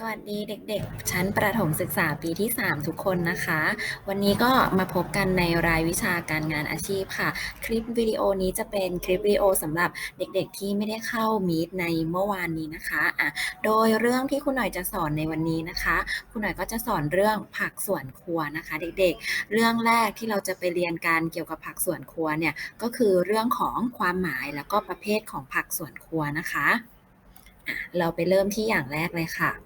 สวัสดีเด็กๆ ชั้นประถมศึกษาปีที่ 3 ทุกคนนะคะ วันนี้ก็มาพบกันในรายวิชาการงานอาชีพค่ะ คลิปวิดีโอนี้จะเป็นคลิปวิดีโอสำหรับเด็กๆ ที่ไม่ได้เข้ามีดในเมื่อวานนี้นะคะอะโดยเรื่องที่คุณหน่อยจะสอนในวันนี้นะคะ คุณหน่อยก็จะสอนเรื่องผักสวนครัวนะคะ เด็กๆ เรื่องแรกที่เราจะไปเรียนการเกี่ยวกับผักสวนครัวเนี่ยก็คือเรื่องของความหมายแล้วก็ประเภทของผักสวนครัวนะคะะเราไปเริ่มที่อย่างแรกเลยค่ะ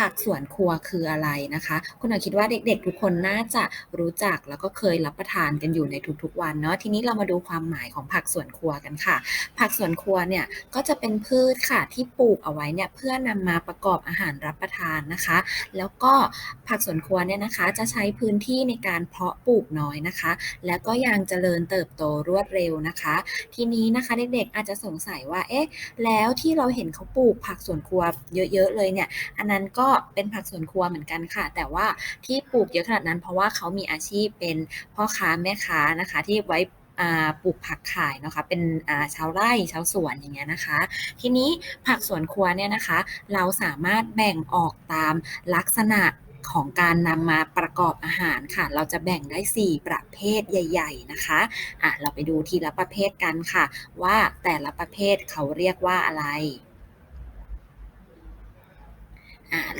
ผักสวนครัวคืออะไรนะคะ คุณอยคิดว่าเด็กๆ ทุกคนน่าจะรู้จักแล้วก็เคยรับประทานกันอยู่ในทุกๆวันเนาะทีนี้เรามาดูความหมายของผักสวนครัวกันค่ะ ผักสวนครัวเนี่ยก็จะเป็นพืชค่ะที่ปลูกเอาไว้เนี่ยเพื่อนำมาประกอบอาหารรับประทานนะคะ แล้วก็ผักสวนครัวเนี่ยนะคะจะใช้พื้นที่ในการเพาะปลูกน้อยนะคะ แล้วก็ยังเจริญเติบโตรวดเร็วนะคะ ทีนี้นะคะเด็กๆอาจจะสงสัยว่าเอ๊ะแล้วที่เราเห็นเขาปลูกผักสวนครัวเยอะๆเลยเนี่ยอันนั้นก็เป็นผักสวนครัวเหมือนกันค่ะ แต่ว่าที่ปลูกเยอะขนาดนั้น เพราะว่าเขามีอาชีพเป็นพ่อค้าแม่ค้านะคะ ที่ไว้ปลูกผักขายนะคะเป็นชาวไร่ชาวสวนอย่างเงี้ยนะคะ ทีนี้ผักสวนครัวเนี่ยนะคะ เราสามารถแบ่งออกตามลักษณะของการนำมาประกอบอาหารค่ะ เราจะแบ่งได้ 4 ประเภทใหญ่ ๆนะคะอะเราไปดูทีละประเภทกันค่ะ ว่าแต่ละประเภทเขาเรียกว่าอะไร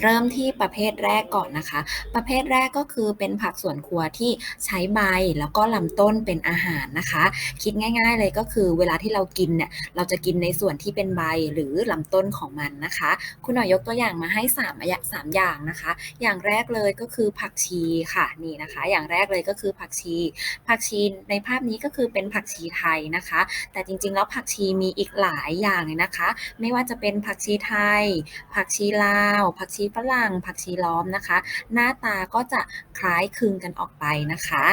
เริ่มที่ประเภทแรกก่อนนะคะ ประเภทแรกก็คือเป็นผักสวนครัวที่ใช้ใบแล้วก็ลำต้นเป็นอาหารนะคะ คิดง่าย ๆ เลยก็คือเวลาที่เรากินเนี่ยเราจะกินในส่วนที่เป็นใบหรือลำต้นของมันนะคะ คุณหน่อยยกตัวอย่างมาให้3ามสามอย่างนะคะ อย่างแรกเลยก็คือผักชีค่ะนี่นะคะ อย่างแรกเลยก็คือผักชี ผักชีในภาพนี้ก็คือเป็นผักชีไทยนะคะ แต่จริงๆแล้วผักชีมีอีกหลายอย่างเลยนะคะ ไม่ว่าจะเป็นผักชีไทย ผักชีลาวผักชีฝรั่งผักชีล้อมนะคะ หน้าตาก็จะคล้ายคลึงกันออกไปนะคะ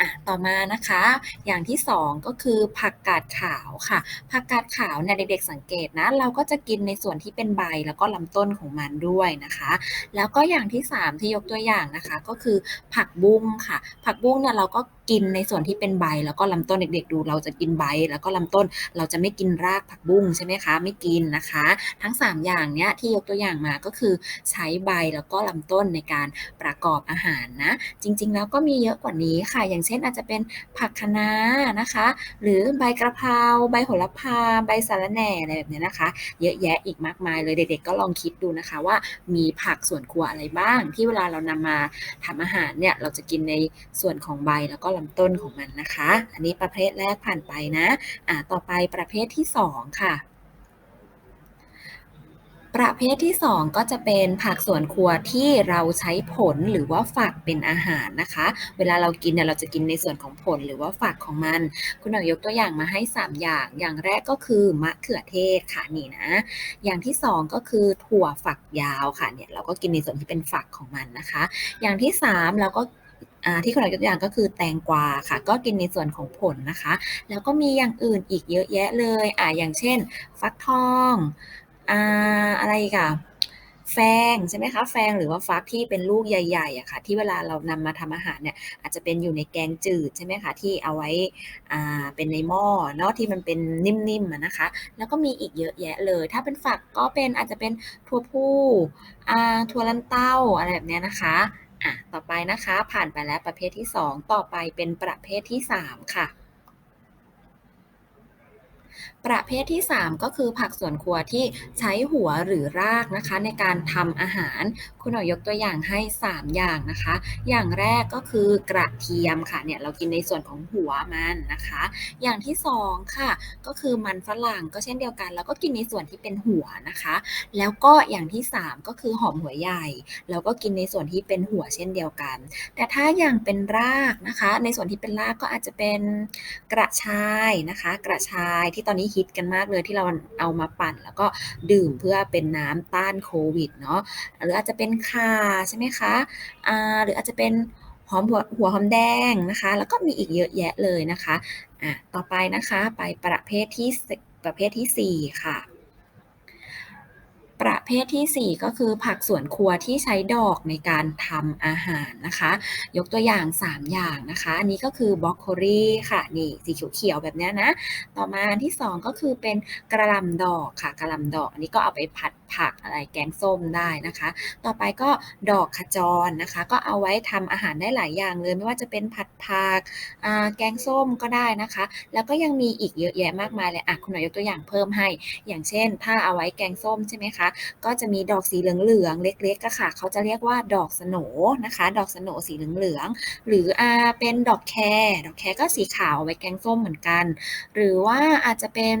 อะต่อมานะคะ อย่างที่ 2 ก็คือผักกาดขาวค่ะผักกาดขาวเนี่ยเด็กๆสังเกตนะ เราก็จะกินในส่วนที่เป็นใบแล้วก็ลำต้นของมันด้วยนะคะ แล้วก็อย่างที่ 3 ที่ยกตัวอย่างนะคะ ก็คือผักบุ้งค่ะ ผักบุ้งเนี่ยเราก็กินในส่วนที่เป็นใบแล้วก็ลำต้นเด็กๆ ดูเราจะกินใบแล้วก็ลำต้น เราจะไม่กินรากผักบุ้งใช่ไหมคะไม่กินนะคะ ทั้ง 3 อย่างเนี้ยที่ยกตัวอย่างมาก็คือใช้ใบแล้วก็ลำต้นในการประกอบอาหารนะ จริง ๆ แล้วก็มีเยอะกว่านี้ค่ะอย่างเช่นอาจจะเป็นผักคะน้านะคะ หรือใบกระเพราใบโหระพาใบสะระแหน่อะไรแบบนี้นะคะ เยอะแยะอีกมากมายเลยเด็ก ๆ ก็ลองคิดดูนะคะว่ามีผักส่วนครัวอะไรบ้าง ที่เวลาเรานำมาทำอาหารเนี่ยเราจะกินในส่วนของใบแล้วก็ลำต้นของมันนะคะ อันนี้ประเภทแรกผ่านไปนะอ่าต่อไปประเภทที่ 2 ค่ะ ประเภทที่ 2 ก็จะเป็นผักสวนครัวที่เราใช้ผลหรือว่าฝักเป็นอาหารนะคะ เวลาเรากินเนี่ยเราจะกินในส่วนของผลหรือว่าฝักของมัน คุณหน่อยยกตัวอย่างมาให้ 3 อย่าง อย่างแรกก็คือมะเขือเทศค่ะนี่นะ อย่างที่ 2 ก็คือถั่วฝักยาวค่ะเนี่ยเราก็กินในส่วนที่เป็นฝักของมันนะคะ อย่างที่ 3 เราก็ที่คุณหน่อยยกตัวอย่างก็คือแตงกวาค่ะ ก็กินในส่วนของผลนะคะ แล้วก็มีอย่างอื่นอีกเยอะแยะเลยอ่าอย่างเช่น ฟักทอง อ่าอะไรอีกอะแฟงใช่ไหมคะแฟงหรือว่าฟักที่เป็นลูกใหญ่ๆอะค่ะ ที่เวลาเรานำมาทำอาหารเนี่ย อาจจะเป็นอยู่ในแกงจืดใช่ไหมคะที่เอาไว้อ่าเป็นในหม้อเนาะที่มันเป็นนิ่มๆนะคะ แล้วก็มีอีกเยอะแยะเลย ถ้าเป็นฝักก็เป็นอาจจะเป็นถั่วพูอ่าถั่วลันเต้าอะไรแบบเนี้ยนะคะอะต่อไปนะคะผ่านไปแล้วประเภทที่ 2 ต่อไปเป็นประเภทที่ 3 ค่ะ ประเภทที่ 3 ก็คือผักสวนครัวที่ใช้หัวหรือรากนะคะ ในการทำอาหาร คุณหน่อยยกตัวอย่างให้ 3 อย่างนะคะ อย่างแรกก็คือกระเทียมค่ะเนี่ยเรากินในส่วนของหัวมันนะคะ อย่างที่ 2 ค่ะ ก็คือมันฝรั่งก็เช่นเดียวกันเราก็กินในส่วนที่เป็นหัวนะคะ แล้วก็อย่างที่ 3 ก็คือหอมหัวใหญ่เราก็กินในส่วนที่เป็นหัวเช่นเดียวกัน แต่ถ้าอย่างเป็นรากนะคะ ในส่วนที่เป็นรากก็อาจจะเป็นกระชายนะคะ กระชายที่ตอนนี้ฮิตกันมากเลยที่เราเอามาปั่น แล้วก็ดื่มเพื่อเป็นน้ำต้านโควิดเนาะหรืออาจจะเป็นข่าใช่ไหมคะอ่าหรืออาจจะเป็นหอมหัวหัวหอมแดงนะคะ แล้วก็มีอีกเยอะแยะเลยนะคะอะต่อไปนะคะไปประเภทที่ประเภทที่ 4 ค่ะ ประเภทที่ 4 ก็คือผักสวนครัวที่ใช้ดอกในการทำอาหารนะคะ ยกตัวอย่าง 3 อย่างนะคะ อันนี้ก็คือบล็อกโคลีค่ะ นี่สีเขียวๆแบบนี้นะ ต่อมาอันที่ 2 ก็คือเป็นกระลำดอกค่ะกระลำดอก อันนี้ก็เอาไปผัด ผักอะไรแกงส้มได้นะคะ ต่อไปก็ดอกขจรนะคะ ก็เอาไว้ทำอาหารได้หลายอย่างเลยไม่ว่าจะเป็นผัดผักแกงส้มก็ได้นะคะ แล้วก็ยังมีอีกเยอะแยะมากมายเลยอะคุณหน่อยยกตัวอย่างเพิ่มให้ อย่างเช่น ถ้าเอาไว้แกงส้มใช่ไหมคะ ก็จะมีดอกสีเหลืองๆเล็กๆอะค่ะ เขาจะเรียกว่าดอกสโนนะคะ ดอกสโนสีเหลืองๆหรืออ่าเป็นดอกแครดอกแครก็สีขาวไว้แกงส้มเหมือนกัน หรือว่าอาจจะเป็น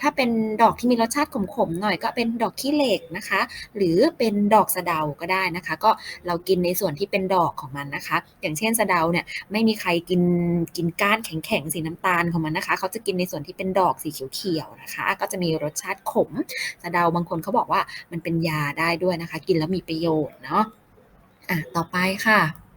ถ้าเป็นดอกที่มีรสชาติขมๆหน่อยก็เป็นดอกขี้เหล็กนะคะ หรือเป็นดอกสะเดาก็ได้นะคะ ก็เรากินในส่วนที่เป็นดอกของมันนะคะ อย่างเช่นสะเดาเนี่ยไม่มีใครกินกินก้านแข็งๆสีน้ำตาลของมันนะคะ เขาจะกินในส่วนที่เป็นดอกสีเขียวๆนะคะ ก็จะมีรสชาติขมสะเดาบางคนเขาบอกว่ามันเป็นยาได้ด้วยนะคะ กินแล้วมีประโยชน์เนาะอะต่อไปค่ะ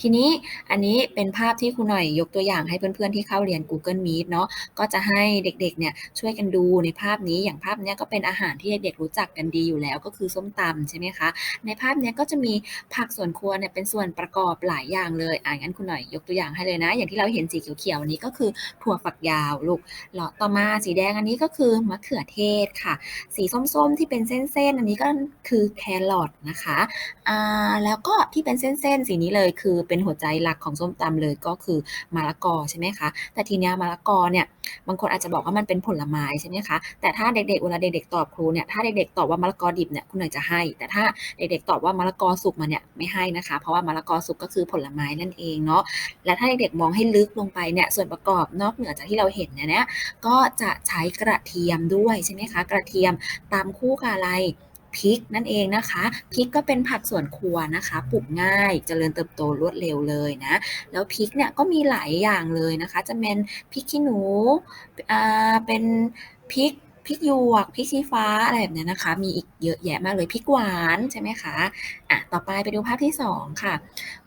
ทีนี้อันนี้เป็นภาพที่ครูหน่อยยกตัวอย่างให้เพื่อนๆที่เข้าเรียน Google Meet เนาะก็จะให้เด็กๆเนี่ยช่วยกันดูในภาพนี้อย่างภาพนี้ก็เป็นอาหารที่เด็กๆรู้จักกันดีอยู่แล้วก็คือส้มตำใช่ไหมคะ ในภาพนี้ก็จะมีผักสวนครัวเนี่ยเป็นส่วนประกอบหลายอย่างเลยอ่างั้นคุณหน่อยยกตัวอย่างให้เลยนะ อย่างที่เราเห็นสีเขียวๆนี้ก็คือถั่วฝักยาวลูกหลอต่อมาสีแดงอันนี้ก็คือมะเขือเทศค่ะ สีส้มๆที่เป็นเส้นๆอันนี้ก็คือแครอทนะคะอ่าแล้วก็ที่เป็นเส้นๆสีนี้เลยคือคือเป็นหัวใจหลักของส้มตำเลยก็คือมะละกอใช่ไหมคะ แต่ทีเนี้ยมะละกอเนี่ยบางคนอาจจะบอกว่ามันเป็นผลไม้ใช่ไหมคะ แต่ถ้าเด็กๆเวลาเด็กๆตอบครูเนี่ยถ้าเด็กๆตอบว่ามะละกอดิบเนี่ยคุณหน่อยจะให้ แต่ถ้าเด็กๆตอบว่ามะละกอสุกมาเนี่ยไม่ให้นะคะ เพราะว่ามะละกอสุกก็คือผลไม้นั่นเองเนาะ และถ้าเด็กๆมองให้ลึกลงไปเนี่ยส่วนประกอบนอกเหนือจากที่เราเห็นเนี่ยนะก็จะใช้กระเทียมด้วยใช่ไหมคะ กระเทียมตามคู่กับอะไร พริกนั่นเองนะคะพริกก็เป็นผักสวนครัวนะคะปลูกง่ายเจริญเติบโตรวดเร็วเลยนะ แล้วพริกเนี่ยก็มีหลายอย่างเลยนะคะ จะเป็นพริกขี้หนูอ่าเป็นพริก พริกหยวกพริกชี้ฟ้าอะไรแบบนี้นะคะ มีอีกเยอะแยะมากเลยพริกหวานใช่ไหมคะอะต่อไปไปดูภาพที่สองค่ะ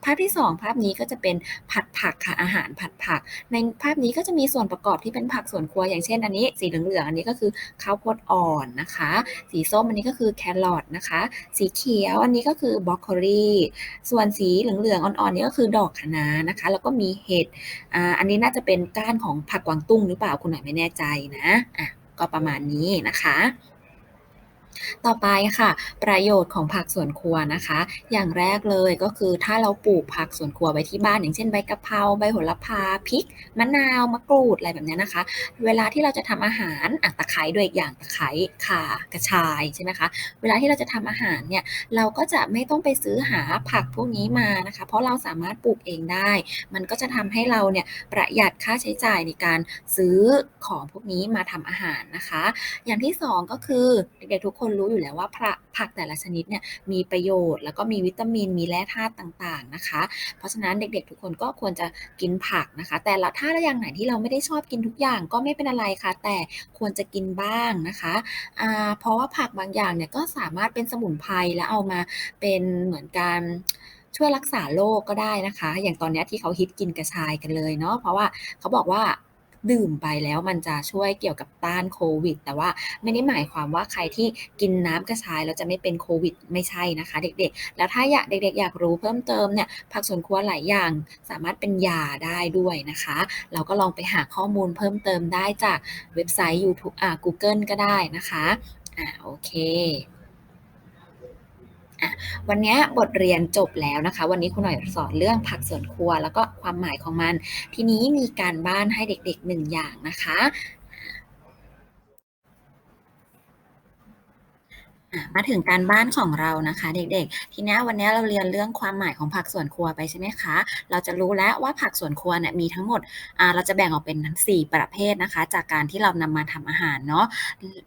ภาพที่ 2 ภาพนี้ก็จะเป็นผัดผักค่ะอาหารผัดผัก ในภาพนี้ก็จะมีส่วนประกอบที่เป็นผักสวนครัวอย่างเช่น อันนี้สีเหลืองๆอันนี้ก็คือข้าวโพดอ่อนนะคะ สีส้มอันนี้ก็คือแครอทนะคะ สีเขียวอันนี้ก็คือบรอกโคลีส่วนสีเหลืองๆอ่อนๆนี่ก็คือดอกคะน้านะคะ แล้วก็มีเห็ดอ่าอันนี้น่าจะเป็นก้านของผักกวางตุ้งหรือเปล่าคุณหน่อยไม่แน่ใจนะอะ ก็ประมาณนี้นะคะ ต่อไปค่ะ ประโยชน์ของผักสวนครัวนะคะ อย่างแรกเลยก็คือถ้าเราปลูกผักสวนครัวไว้ที่บ้าน อย่างเช่นใบกะเพราใบโหระพาพริก มะนาวมะกรูดอะไรแบบนี้นะคะ เวลาที่เราจะทำอาหารอะตะไคร้ด้วยอีกอย่างตะไคร้ข่ากระชายใช่ไหมคะเวลาที่เราจะทำอาหารเนี่ยเราก็จะไม่ต้องไปซื้อหาผักพวกนี้มานะคะ เพราะเราสามารถปลูกเองได้ มันก็จะทำให้เราเนี่ยประหยัดค่าใช้จ่ายในการซื้อของพวกนี้มาทำอาหารนะคะ อย่างที่สองก็คือเด็กๆทุกคนรู้อยู่แล้วว่าผักผักแต่ละชนิดเนี่ยมีประโยชน์ แล้วก็มีวิตามินมีแร่ธาตุต่างๆนะคะ เพราะฉะนั้นเด็กๆ ทุกคนก็ควรจะกินผักนะคะ แต่ละถ้าอย่างไหนที่เราไม่ได้ชอบกินทุกอย่างก็ไม่เป็นอะไรค่ะ แต่ควรจะกินบ้างนะคะเพราะว่าผักบางอย่างเนี่ยก็สามารถเป็นสมุนไพรแล้วเอามาเป็นเหมือนการช่วยรักษาโรคก็ได้นะคะ อย่างตอนนี้ที่เขาฮิตกินกระชายกันเลยเนาะเพราะว่าเขาบอกว่า ดื่มไปแล้วมันจะช่วยเกี่ยวกับต้านโควิด แต่ว่าไม่ได้หมายความว่าใครที่กินน้ำกระชายแล้วจะไม่เป็นโควิด ไม่ใช่นะคะ เด็กๆ แล้วถ้าอยากเด็กๆ อยากรู้เพิ่มเติมเนี่ยผักสวนครัวหลายอย่างสามารถเป็นยาได้ด้วยนะคะ เราก็ลองไปหาข้อมูลเพิ่มเติมได้จากเว็บไซต์ YouTube อ่า Google ก็ได้นะคะอ่าโอเค วันนี้บทเรียนจบแล้วนะคะ วันนี้คุณหน่อยสอนเรื่องผักสวนครัว แล้วก็ความหมายของมัน ทีนี้มีการบ้านให้เด็กๆหนึ่งอย่างนะคะ อะมาถึงการบ้านของเรานะคะ เด็กๆ ทีนี้วันนี้เราเรียนเรื่องความหมายของผักสวนครัวไปใช่ไหมคะ เราจะรู้แล้วว่าผักสวนครัวเนี่ยมีทั้งหมดอ่าเราจะแบ่งออกเป็นทั้ง4ประเภทนะคะ จากการที่เรานำมาทำอาหารเนาะ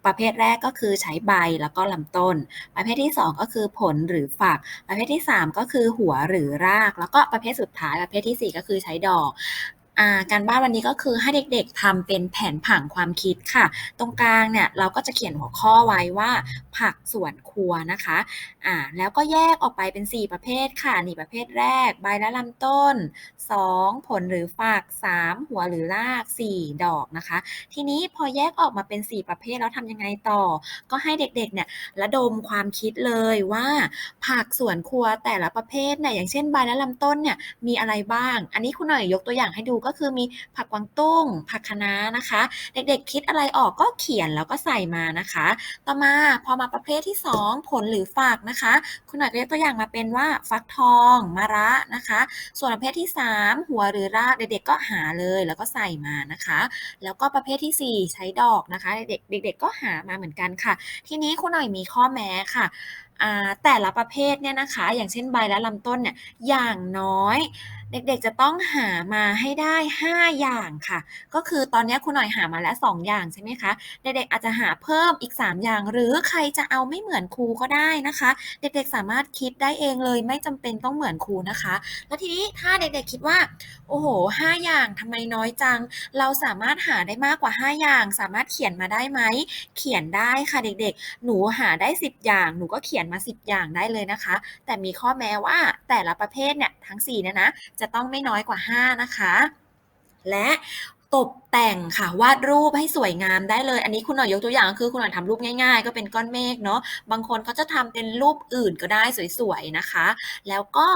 ประเภทแรกก็คือใช้ใบแล้วก็ลำต้น ประเภทที่2ก็คือผลหรือฝัก ประเภทที่3ก็คือหัวหรือราก แล้วก็ประเภทสุดท้ายประเภททีสี่4ก็คือใช้ดอกอ่าการบ้านวันนี้ก็คือให้เด็กๆทำเป็นแผนผังความคิดค่ะ ตรงกลางเนี่ยเราก็จะเขียนหัวข้อไว้ว่า ผักสวนครัวนะคะอ่าแล้วก็แยกออกไปเป็น 4 ประเภทค่ะนี่ประเภทแรก ใบและลำต้น 2 ผลหรือฝัก 3 หัวหรือราก 4 ดอกนะคะ ทีนี้พอแยกออกมาเป็น 4 ประเภทแล้วทำยังไงต่อ ก็ให้เด็กๆเนี่ยระดมความคิดเลยว่าผักสวนครัวแต่ละประเภทเนี่ยอย่างเช่นใบและลำต้นเนี่ยมีอะไรบ้าง อันนี้คุณหน่อยยกตัวอย่างให้ดูก็คือมีผักกวางตุ้ง ผักคะน้านะคะ เด็กๆคิดอะไรออกก็เขียนแล้วก็ใส่มานะคะ ต่อมาพอมาประเภทที่ 2 ผลหรือฝักนะคะ คุณหน่อยก็ยกตัวอย่างมาเป็นว่าฟักทองมะระนะคะ ส่วนประเภทที่ 3 หัวหรือรากเด็กๆก็หาเลยแล้วก็ใส่มานะคะ แล้วก็ประเภทที่ 4 ใช้ดอกนะคะ เด็กๆเด็กๆก็หามาเหมือนกันค่ะ ทีนี้คุณหน่อยมีข้อแม้ค่ะแต่ละประเภทเนี่ยนะคะ อย่างเช่นใบและลำต้นเนี่ยอย่างน้อย เด็กๆจะต้องหามาให้ได้ 5 อย่างค่ะ ก็คือตอนนี้คุณหน่อยหามาแล้ว 2 อย่างใช่ไหมคะ เด็กๆอาจจะหาเพิ่มอีก 3 อย่าง หรือใครจะเอาไม่เหมือนครูก็ได้นะคะ เด็กๆสามารถคิดได้เองเลย ไม่จำเป็นต้องเหมือนครูนะคะ แล้วทีนี้ถ้าเด็กๆคิดว่า โอ้โฮ5อย่างทำไมน้อยจัง เราสามารถหาได้มากกว่า 5 อย่าง สามารถเขียนมาได้ไหม เขียนได้ค่ะเด็กๆ หนูหาได้ 10 อย่าง หนูก็เขียนมา 10 อย่างได้เลยนะคะ แต่มีข้อแม้ว่าแต่ละประเภทเนี่ยทั้ง4เนี่ยนะจะจะต้องไม่น้อยกว่า 5 นะคะ และตกแต่งค่ะวาดรูปให้สวยงามได้เลย อันนี้คุณหน่อยยกตัวอย่างก็คือคุณหน่อยทำรูปง่าย ๆ ก็เป็นก้อนเมฆเนาะบางคนเขาจะทำเป็นรูปอื่นก็ได้สวยๆนะคะ แล้วก็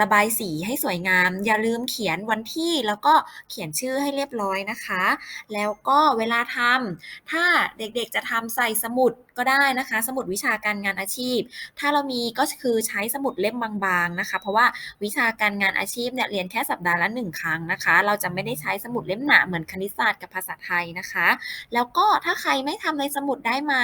ระบายสีให้สวยงาม อย่าลืมเขียนวันที่แล้วก็เขียนชื่อให้เรียบร้อยนะคะ แล้วก็เวลาทำถ้าเด็กๆจะทำใส่สมุดก็ได้นะคะ สมุดวิชาการงานอาชีพ ถ้าเรามีก็คือใช้สมุดเล่มบางๆนะคะ เพราะว่าวิชาการงานอาชีพเนี่ยเรียนแค่สัปดาห์ละ1ครั้งนะคะ เราจะไม่ได้ใช้สมุดเล่มหนาเหมือนคณิตศาสตร์กับภาษาไทยนะคะ แล้วก็ถ้าใครไม่ทำในสมุดได้ไหม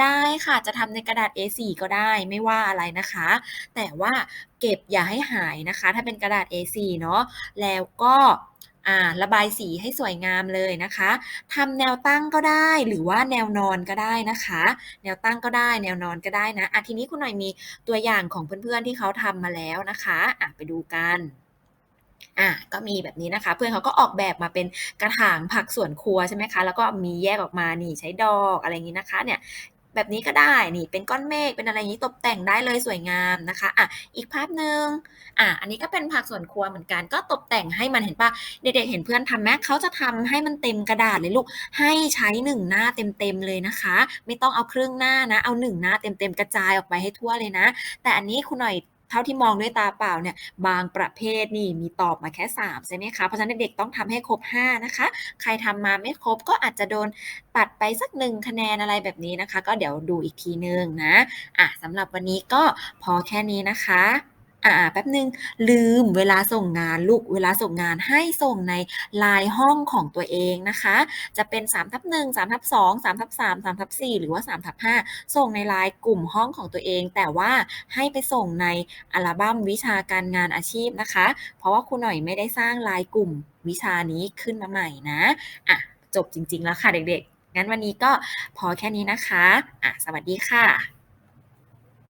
ได้ค่ะจะทำในกระดาษ A4 ก็ได้ไม่ว่าอะไรนะคะ แต่ว่า เก็บอย่าให้หายนะคะ ถ้าเป็นกระดาษ A4 เนาะแล้วก็ระบายสีให้สวยงามเลยนะคะทำแนวตั้งก็ได้หรือว่าแนวนอนก็ได้นะคะ แนวตั้งก็ได้แนวนอนก็ได้นะอ่าทีนี้คุณหน่อยมีตัวอย่างของเพื่อนๆที่เขาทำมาแล้วนะคะอ่าไปดูกันอ่าก็มีแบบนี้นะคะ เพื่อนเขาก็ออกแบบมาเป็นกระถางผักสวนครัวใช่ไหมคะ แล้วก็มีแยกออกมานี่ใช้ดอกอะไรอย่างนี้นะคะเนี่ย แบบนี้ก็ได้นี่เป็นก้อนเมฆเป็นอะไรอย่างนี้ตกแต่งได้เลยสวยงามนะคะอะอีกภาพหนึ่งอะอันนี้ก็เป็นผักสวนครัวเหมือนกัน ก็ตกแต่งให้มันเห็นปล่าเด็กๆเห็นเพื่อนทำไหมเขาจะทำให้มันเต็มกระดาษเลยลูกให้ใช้1หน้าเต็มๆเลยนะคะ ไม่ต้องเอาครึ่งหน้านะ เอาหนึ่งหน้าเต็มๆกระจายออกไปให้ทั่วเลยนะ แต่อันนี้คุณหน่อย เท่าที่มองด้วยตาเปล่าเนี่ยบางประเภทนี่มีตอบมาแค่ 3 ใช่ไหมคะ เพราะฉะนั้นเด็กๆต้องทำให้ครบ 5 นะคะ ใครทำมาไม่ครบก็อาจจะโดนตัดไปสักหนึ่งคะแนนอะไรแบบนี้นะคะ ก็เดี๋ยวดูอีกทีนึงนะอะสำหรับวันนี้ก็พอแค่นี้นะคะ อ่าแป๊บหนึ่งลืมเวลาส่งงานลูกเวลาส่งงานให้ส่งใน LINE ห้องของตัวเองนะคะ จะเป็น3/1 3/2 3/3 3/4หรือว่า3/5ส่งใน LINE กลุ่มห้องของตัวเอง แต่ว่าให้ไปส่งในอัลบั้มวิชาการงานอาชีพนะคะ เพราะว่าครูหน่อยไม่ได้สร้าง LINE กลุ่มวิชานี้ขึ้นมาใหม่นะอ่าจบจริง ๆ แล้วค่ะเด็กๆ งั้นวันนี้ก็พอแค่นี้นะคะอ่าสวัสดีค่ะ